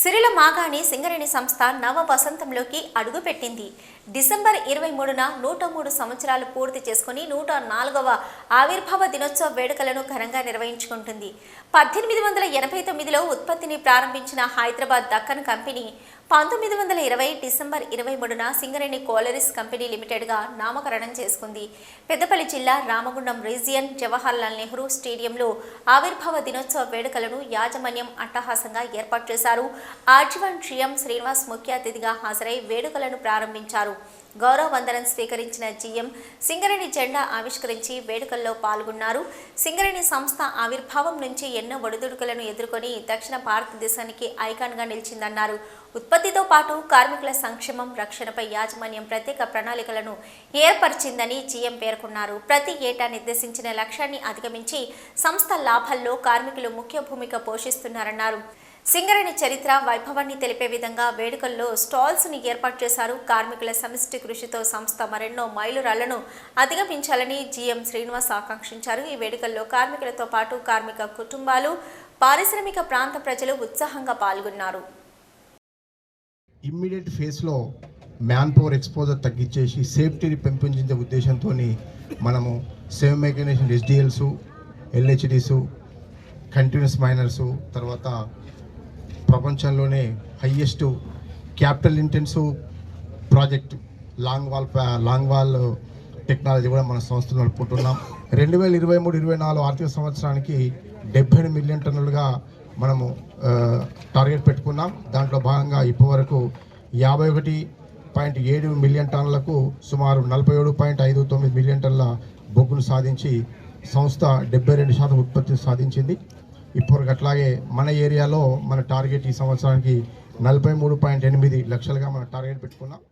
సిరిల మాగాణి సింగరేణి సంస్థ నవ వసంతంలోకి అడుగుపెట్టింది. డిసెంబర్ ఇరవై మూడున నూట మూడు సంవత్సరాలు పూర్తి చేసుకుని నూట నాలుగవ ఆవిర్భావ దినోత్సవ వేడుకలను ఘనంగా నిర్వహించుకుంటుంది. పద్దెనిమిది వందల ఎనభై తొమ్మిదిలో ఉత్పత్తిని ప్రారంభించిన హైదరాబాద్ దక్కన్ కంపెనీ పంతొమ్మిది వందల ఇరవై డిసెంబర్ ఇరవై మూడున సింగరేణి కోలరిస్ కంపెనీ లిమిటెడ్గా నామకరణం చేసుకుంది. పెద్దపల్లి జిల్లా రామగుండం రీజియన్ జవహర్లాల్ నెహ్రూ స్టేడియంలో ఆవిర్భావ దినోత్సవ వేడుకలను యాజమాన్యం అట్టహాసంగా ఏర్పాటు చేశారు. ఆర్జీవన్ శ్రీఎం శ్రీనివాస్ ముఖ్య అతిథిగా హాజరై వేడుకలను ప్రారంభించారు. గౌరవ వందనం స్వీకరించిన జీఎం సింగరేణి జెండా ఆవిష్కరించి వేడుకల్లో పాల్గొన్నారు. సింగరేణి సంస్థ ఆవిర్భావం నుంచి ఎన్నో ఒడిదుడుకులను ఎదుర్కొని దక్షిణ భారతదేశానికి ఐకాన్గా నిలిచిందన్నారు. ఉత్పత్తితో పాటు కార్మికుల సంక్షేమం రక్షణపై యాజమాన్యం ప్రత్యేక ప్రణాళికలను ఏర్పరిచిందని జీఎం పేర్కొన్నారు. ప్రతి ఏటా నిర్దేశించిన లక్ష్యాన్ని అధిగమించి సంస్థ లాభాల్లో కార్మికులు ముఖ్య భూమిక పోషిస్తున్నారన్నారు. సింగరేణి చరిత్ర వైభవాన్ని తెలిపే విధంగా వేడుకల్లో స్టాల్స్ని ఏర్పాటు చేశారు. కార్మికుల సమిష్టి కృషితో సంస్థ మరెన్నో మైలురాళ్ళను అధిగమించాలని జీఎం శ్రీనివాస్ ఆకాంక్షించారు. ఈ వేడుకల్లో కార్మికులతో పాటు కార్మిక కుటుంబాలు పారిశ్రామిక ప్రాంత ప్రజలు ఉత్సాహంగా పాల్గొన్నారు. ఇమ్మీడియట్ ఫేస్లో మ్యాన్ పవర్ ఎక్స్పోజర్ తగ్గించేసి సేఫ్టీని పెంపొందించే ఉద్దేశంతో మనము save mechanism SDLs LHDs continuous miners తర్వాత ప్రపంచంలోనే highest capital intensive project long wall long wall technology కూడా మన సంస్థలు నడుపుకుంటున్నాం. రెండు వేల ఇరవై మూడు ఇరవై నాలుగు ఆర్థిక సంవత్సరానికి డెబ్బై మిలియన్ టన్నులుగా మనము టార్గెట్ పెట్టుకున్నాం. దాంట్లో భాగంగా ఇప్పటివరకు యాభై ఒకటి పాయింట్ ఏడు మిలియన్ టన్నులకు సుమారు నలభై ఏడు పాయింట్ ఐదు తొమ్మిది మిలియన్ టన్నుల బొగ్గును సాధించి సంస్థ డెబ్బై రెండు శాతం ఉత్పత్తి సాధించింది. ఇప్పుడు అట్లాగే మన ఏరియాలో మన టార్గెట్ ఈ సంవత్సరానికి నలభై మూడు పాయింట్ ఎనిమిది లక్షలుగా మనం టార్గెట్ పెట్టుకున్నాం.